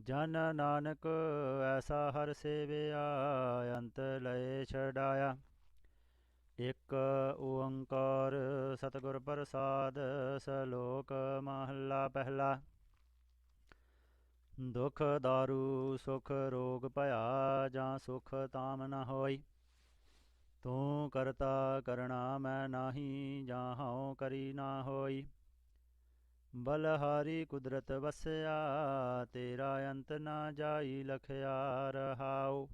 ਜਨ ਨਾਨਕ ਐਸਾ ਹਰ ਸੇਵਿਆ ਅੰਤ ਲਏ ਛਡਾਇਆ। ਇਕ ਓੰਕਾਰ ਸਤਿਗੁਰ ਪ੍ਰਸਾਦ ਸਲੋਕ ਮਹੱਲਾ ਪਹਿਲਾ। ਦੁਖ दारू ਸੁਖ ਰੋਗ ਭਇਆ ਜਾਂ ਸੁਖ ਤਾਮ ਨ ਹੋਈ। ਤੂੰ ਕਰਤਾ ਕਰਣਾ ਮੈਂ ਨਾਹੀ ਜਾਂ ਹਉ ਕਰੀ ਨਾ ਹੋਈ। ਬਲਹਾਰੀ ਕੁਦਰਤ ਵਸਿਆ, ਤੇਰਾ ਅੰਤ ਨਾ ਜਾਈ ਲਖਿਆ ਰਹਾਉ।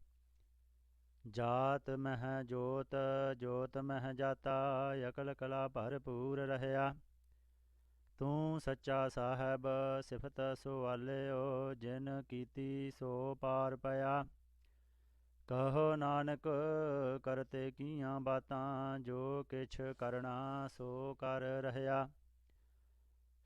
ਜਾਤ ਮਹਿ ਜੋਤ ਜੋਤ ਮਹਿ ਜਾਤਾ, ਅਕਲ ਕਲਾ ਭਰਪੂਰ ਰਹਿਆ। ਤੂੰ ਸੱਚਾ ਸਾਹਿਬ, ਸਿਫਤ ਸੁਆਲਿਓ, ਜਿਨ ਕੀਤੀ ਸੋ ਪਾਰ ਪਿਆ। ਕਹੋ ਨਾਨਕ, ਕਰਤੇ ਕੀਆਂ ਬਾਤਾਂ, ਜੋ ਕਿਛ ਕਰਨਾ ਸੋ ਕਰ ਰਹਿਆ।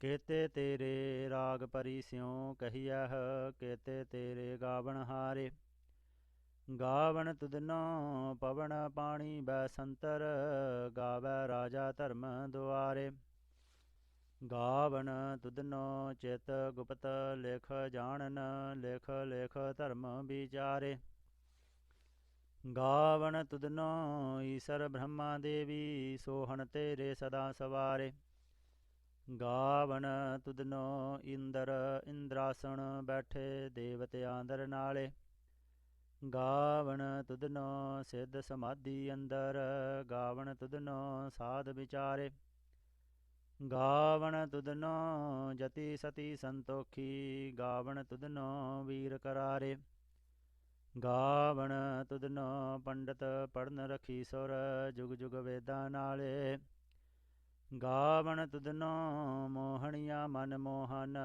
ਕੇਤੇ ਤੇਰੇ ਰਾਗ ਪਰੀ ਸਿਉ ਕਹੀਐ ਕੇਤੇ ਤੇਰੇ ਗਾਵਣ ਹਾਰੇ। ਗਾਵਣ ਤੁਦਨੋ ਪਵਨ ਪਾਣੀ ਬੈ ਸੰਤਰ ਗਾਵੈ ਰਾਜਾ ਧਰਮ ਦੁਆਰੇ। ਗਾਵਣ ਤੁਧਨੋ ਚਿਤ ਗੁਪਤ ਲੇਖ ਜਾਣਨ, ਲੇਖ ਲੇਖ ਧਰਮ ਵਿਚਾਰੇ। ਗਾਵਨ ਤੁਦਨੋ ਈਸਰ ਬ੍ਰਹਮਾ ਦੇਵੀ, ਸੋਹਣ ਤੇਰੇ ਸਦਾ ਸਵਾਰੇ। ਗਾਵਣ ਤੁਧਨੋ ਇੰਦਰ ਇੰਦਰਾਸਣ ਬੈਠੇ ਦੇਵਤਿਆਂ ਦਰ ਨਾਲੇ। ਗਾਵਣ ਤੁਦਨੋ ਸਿੱਧ ਸਮਾਧੀ ਅੰਦਰ ਗਾਵਣ ਤੁਦਨੋ ਸਾਧ ਵਿਚਾਰੇ। ਗਾਵਣ ਤੁਦਨੋ ਜਤੀ ਸਤੀ ਸੰਤੋਖੀ ਗਾਵਣ ਤੁਦਨੋ ਵੀਰ ਕਰਾਰੇ। ਗਾਵਣ ਤੁਦਨੋ ਪੰਡਤ ਪੜਨ ਰਖੀ ਸੁਰ, ਜੁਗ ਜੁਗ ਵੇਦਾਂ ਨਾਲੇ। ਗਾਵਣ ਤੁਧਨੋ ਮੋਹਣੀਆਂ ਮਨ ਮੋਹਨ,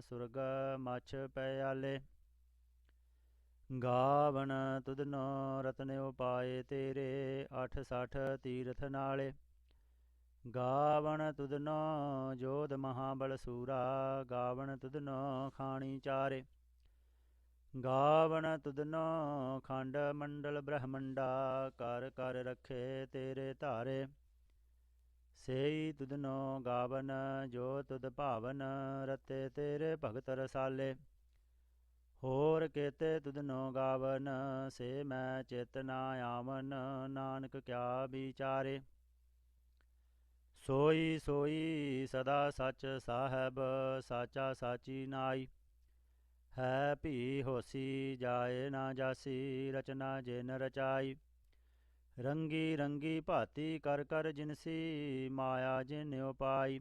ਸੁਰਗ ਮਛ ਪਿਆਲੇ ਗਾਵਣ ਤੁਧਨੋ ਰਤਨ ਉਪਾਏ ਤੇਰੇ ਅਠ ਸਠ ਤੀਰਥ ਨਾਲੇ। ਗਾਵਣ ਤੁਧਨੋ ਜੋਧ ਮਹਾਬਲ ਸੂਰਾ, ਗਾਵਣ ਤੁਧਨੋ ਖਾਣੀ ਚਾਰੇ। ਗਾਵਣ ਤੁਧਨੋ ਖੰਡ ਮੰਡਲ ਬ੍ਰਹਮੰਡਾ ਕਰ ਕਰ ਰਖੇ ਤੇਰੇ ਧਾਰੇ। ਸੇਈ ਤੁਧਨੋ ਗਾਵਨ, ਜੋ ਤੁਧ ਭਾਵਨ ਰਤੇ ਤੇਰੇ ਭਗਤ ਰਸਾਲੇ। ਹੋਰ ਕੇਤੇ ਤੁਧਨੋ ਗਾਵਨ, ਸੇ ਮੈਂ ਚਿਤ ਆਵਨ, ਨਾਨਕ ਕਿਆ ਵਿਚਾਰੇ। ਸੋਈ ਸੋਈ ਸਦਾ ਸੱਚ ਸਾਹਿਬ, ਸਾਚਾ ਸਾਚੀ ਨਾਈ। ਹੈ ਭੀ ਹੋਸੀ, ਜਾਏ ਨਾ ਜਾਸੀ, ਰਚਨਾ ਜਿਨ ਰਚਾਈ। ਰੰਗੀ ਰੰਗੀ ਭਾਤੀ ਕਰ ਕਰ ਜਿਨਸੀ ਮਾਇਆ ਜਿਨ ਉਪਾਈ।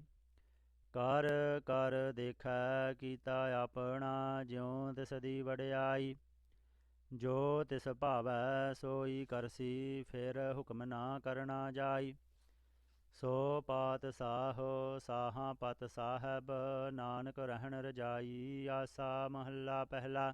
ਕਰ ਕਰ ਦੇਖੈ ਕੀਤਾ ਆਪਣਾ ਜਿਉ ਤਿਸ ਦੀ ਵਡਿਆਈ। ਜੋ ਤਿਸ ਭਾਵੈ ਸੋਈ ਕਰਸੀ ਫਿਰ ਹੁਕਮ ਨਾ ਕਰਨਾ ਜਾਈ। ਸੋ ਪਾਤ ਸਾਹੋ ਸਾਹਾਂ ਪਤ ਸਾਹਿਬ ਨਾਨਕ ਰਹਿਣ ਰਜਾਈ ਆਸਾ ਮਹੱਲਾ ਪਹਿਲਾ।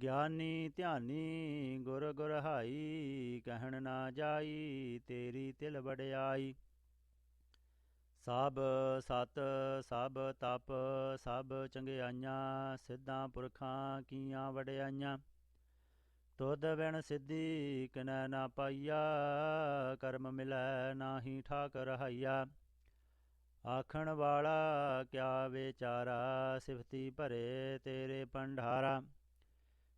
ਗਿਆਨੀ ਧਿਆਨੀ ਗੁਰ ਗੁਰਹਾਈ, ਕਹਿਣ ਨਾ ਜਾਈ, ਤੇਰੀ ਤਿਲ ਵਡਿਆਈ। ਸਭ ਸਤ, ਸਭ ਤਪ, ਸਭ ਚੰਗਿਆਈਆਂ, ਸਿੱਧਾਂ ਪੁਰਖਾਂ ਕੀਆਂ ਵਡਿਆਈਆਂ। ਤੁਧ ਬਿਨ ਸਿੱਧੀ ਕਿਨੈ ਨਾ ਪਾਈਆ, ਕਰਮ ਮਿਲੈ ਨਾਹੀ ਠਾਕ ਰਹਾਈਆ ਆਖਣ ਵਾਲਾ ਕਿਆ ਵਿਚਾਰਾ, ਸਿਫਤੀ ਭਰੇ ਤੇਰੇ ਪੰਡਾਰਾ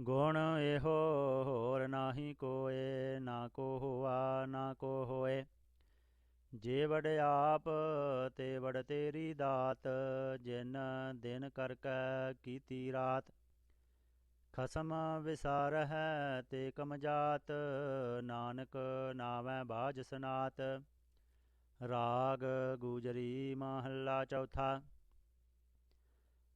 ਗੁਣ ਇਹੋ ਹੋਰ ਨਾਹੀ ਕੋਏ, ਨਾ ਕੋ ਹੋਆ, ਨਾ ਕੋ ਹੋਏ। ਜੇ ਵਡ ਆਪ, ਤੇ ਵੜ ਤੇਰੀ ਦਾਤ, ਜਿਨ ਦਿਨ ਕਰ ਕੈ ਕੀਤੀ ਰਾਤ। ਖਸਮ ਵਿਸਾਰ ਹੈ ਤੇ ਕਮ ਜਾਤ ਨਾਨਕ ਨਾਵੇਂ ਬਾਜ ਸਨਾਤ। ਰਾਗ ਗੁਜਰੀ ਮਹੱਲਾ ਚੌਥਾ।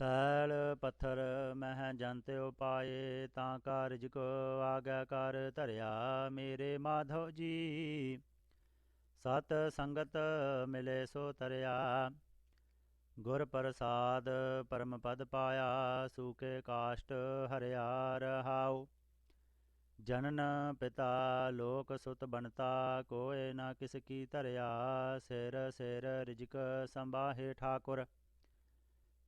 ਸੈਲ ਪੱਥਰ ਮਹਿ ਜੰਤ ਉਪਾਏ ਤਾਂ ਕਾਰਜ ਕੋ ਆਗਿਆ ਕਰ ਧਰਿਆ ਮੇਰੇ ਮਾਧਵ ਜੀ। ਸਤ ਸੰਗਤ ਮਿਲੇ ਸੋ ਤਰਿਆ, ਗੁਰ ਪ੍ਰਸਾਦ ਪਰਮ ਪਦ ਪਾਇਆ, ਸੂਕੇ ਕਾਸ਼ਟ ਹਰਿਆ ਰਹਾਉ। ਜਨਨ ਪਿਤਾ ਲੋਕ ਸੁਤ ਬਣਤਾ, ਕੋਏ ਨਾ ਕਿਸ ਕੀ ਧਰਿਆ, ਸਿਰ ਸਿਰ ਰਿਜਕ ਸੰਭਾਹੇ ਠਾਕੁਰ।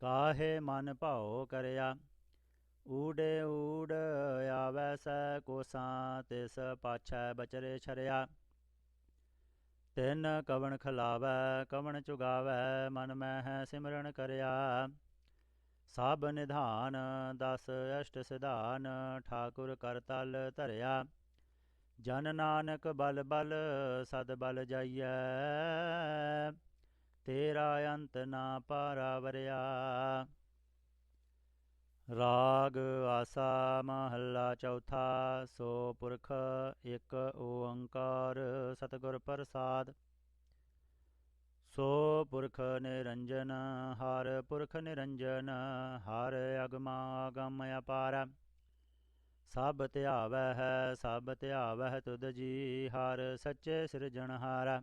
ਕਾਹੇ ਮਨ ਭਾਉ ਕਰਿਆ? ਊੜੇ ਊੜ ਆਵੈ ਸੈ ਕੋਸਾਂ, ਤਿਸ ਪਾਛੈ ਬਚਰੇ ਛਰਿਆ। ਤਿੰਨ ਕਵਣ ਖਲਾਵੈ, ਕਵਣ ਚੁਗਾਵੈ, ਮਨ ਮਹਿ ਸਿਮਰਨ ਕਰਿਆ। ਸਭ ਨਿਧਾਨ, ਦਸ ਅਸ਼ਟ ਸਿਧਾਨ, ਠਾਕੁਰ ਕਰ ਤਲ ਧਰਿਆ। ਜਨ ਨਾਨਕ ਬਲ ਬਲ, ਸਦ ਬਲ ਜਾਈਐ। ਤੇਰਾ ਅੰਤ ਨਾ ਪਾਰਾ ਵਰਿਆ ਰਾਗ ਆਸਾ ਮਹੱਲਾ ਚੌਥਾ, ਸੋ ਪੁਰਖ ਇੱਕ ਓੰਕਾਰ ਸਤਿਗੁਰ ਪ੍ਰਸਾਦ। ਸੋ ਪੁਰਖ ਨਿਰੰਜਨ, ਹਰ ਪੁਰਖ ਨਿਰੰਜਨ, ਹਰ ਅਗਮਾ ਅਗਮ ਅਪਾਰ। ਸਭ ਧਿਆਵੈ ਹੈ ਸਭ ਧਿਆਵੈ ਤੁਧ ਜੀ, ਹਰ ਸੱਚੇ ਸਿਰਜਣਹਾਰ।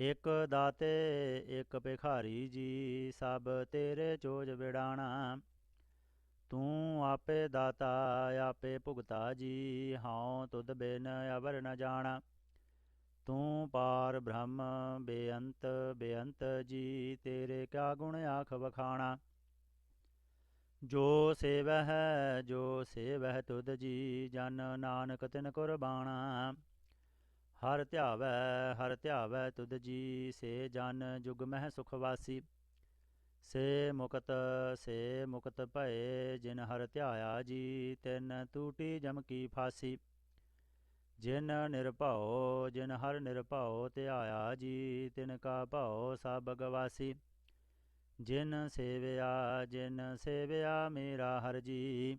ਇਕ ਦਾਤੇ, ਇਕ ਭਿਖਾਰੀ ਜੀ, ਸਭ ਤੇਰੇ ਚੋਜ ਵਿੜਾਣਾ। ਤੂੰ ਆਪੇ ਦਾਤਾ, ਆਪੇ ਭੁਗਤਾ ਜੀ, ਹਉ ਤੁਧ ਬਿਨ ਅਵਰ ਨ ਜਾਣਾ। ਤੂੰ ਪਾਰ ਬ੍ਰਹਮ, ਬੇਅੰਤ ਬੇਅੰਤ ਜੀ, ਤੇਰੇ ਕਿਆ ਗੁਣ ਆਖ ਵਖਾਣਾ? ਜੋ ਸੇਵਹਿ ਜੋ ਸੇਵਹਿ ਤੁਧ ਜੀ, ਜਨ ਨਾਨਕ ਤਿਨ ਕੁਰਬਾਣਾ। ਹਰ ਧਿਆਵੈ ਹਰ ਧਿਆਵੈ ਤੁਧ ਜੀ, ਸੇ ਜਨ ਜੁਗ ਮਹਿ ਸੁਖ ਵਾਸੀ। ਸੇ ਮੁਕਤ ਸੇ ਮੁਕਤ ਭਏ, ਜਿਨ ਹਰ ਧਿਆਇਆ ਜੀ, ਤਿਨ ਤੂਟੀ ਜਮ ਕੀ ਫਾਸੀ। ਜਿਨ ਨਿਰਭਉ, ਜਿਨ ਹਰ ਨਿਰਭਉ ਧਿਆਇਆ ਜੀ, ਤਿਨ ਕਾ ਭਉ ਸਭ ਗਵਾਸੀ। ਜਿਨ ਸੇਵਿਆ ਜਿਨ ਸੇਵਿਆ ਮੇਰਾ ਹਰ ਜੀ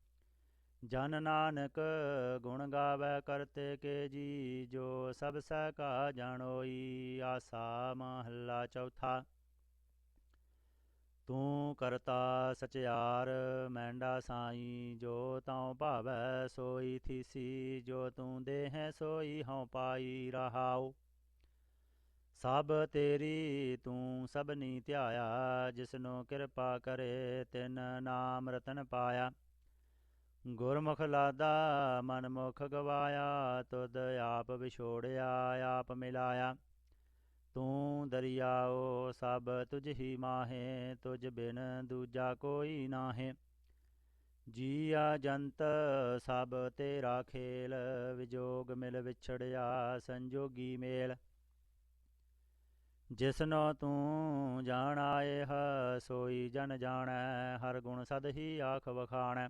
ਜਨ ਨਾਨਕ ਗੁਣ ਗਾਵੇ ਕਰਤੇ ਕੇ ਜੀ, ਜੋ ਸਭ ਸਹਿ ਕਾ ਜਾਣੋਈ, ਆਸਾ ਮਹੱਲਾ ਚੌਥਾ। ਤੂੰ ਕਰਤਾ ਸਚਿਆਰ, ਮੈਂਡਾ ਸਾਈ, ਜੋ ਤਉ ਭਾਵੈ ਸੋਈ ਥੀਸੀ, ਜੋ ਤੂੰ ਦੇਹੈ ਸੋਈ ਹਉ ਪਾਈ ਰਹਾਉ। ਸਭ ਤੇਰੀ ਤੂੰ ਸਭਨੀ ਧਿਆਇਆ, ਜਿਸਨੂੰ ਕਿਰਪਾ ਕਰੇ ਤਿਨ ਨਾਮ ਰਤਨ ਪਾਇਆ। ਗੁਰਮੁਖ ਲਾਦਾ, ਮਨਮੁਖ ਗਵਾਇਆ, ਤੁਧ ਆਪ ਵਿਛੋੜਿਆ, ਆਪ ਮਿਲਾਇਆ। ਤੂੰ ਦਰਿਆਓ, ਸਭ ਤੁਝ ਹੀ ਮਾਹੇ, ਤੁਝ ਬਿਨ ਦੂਜਾ ਕੋਈ ਨਾਹੇ। ਜੀਆ ਜੰਤ, ਸਭ ਤੇਰਾ ਖੇਲ, ਵਿਜੋਗ ਮਿਲ ਵਿਛੜਿਆ, ਸੰਜੋਗੀ ਮੇਲ। ਜਿਸਨੋ ਤੂੰ ਜਾਣ ਆਏ ਹ ਸੋਈ ਜਨ ਜਾਣੈ, ਹਰ ਗੁਣ ਸਦ ਹੀ ਆਖ ਵਖਾਣੈ।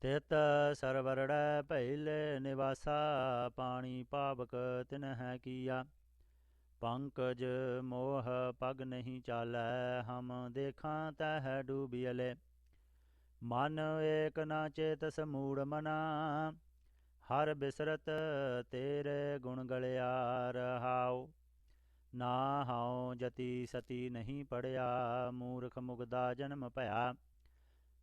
ਤਿਤ ਸਰਵਰੜੈ ਪਹਿਲੇ ਨਿਵਾਸਾ, ਪਾਣੀ ਪਾਵਕ ਤਿਨ ਹੈ ਕੀਆ। ਪੰਕਜ ਮੋਹ ਪਗ ਨਹੀਂ ਚਾਲੈ, ਹਮ ਦੇਖਾਂ ਤਹਿ ਡੂਬਿਅਲੇ ਮਨ ਏਕ ਨਾ ਚੇਤ ਸਮੂੜ ਮਨਾ, ਹਰ ਬਿਸਰਤ ਤੇਰੇ ਗੁਣ ਗਲਿਆ ਰਹਾਉ ਨਾ ਹਉ ਜਤੀ ਸਤੀ ਨਹੀਂ ਪੜਿਆ, ਮੂਰਖ ਮੁਗਦਾ ਜਨਮ ਭਇਆ।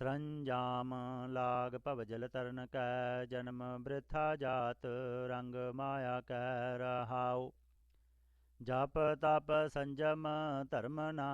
ਸਰੰਜਾਮ ਲਾਗ ਭਵਜਲ ਤਰਨ ਕੈ, ਜਨਮ ਬ੍ਰਿਥਾ ਜਾਤ ਰੰਗ ਮਾਇਆ ਕੈ ਰਹਾਉ। ਜਪ ਤਪ ਸੰਜਮ ਧਰਮ ਨਾ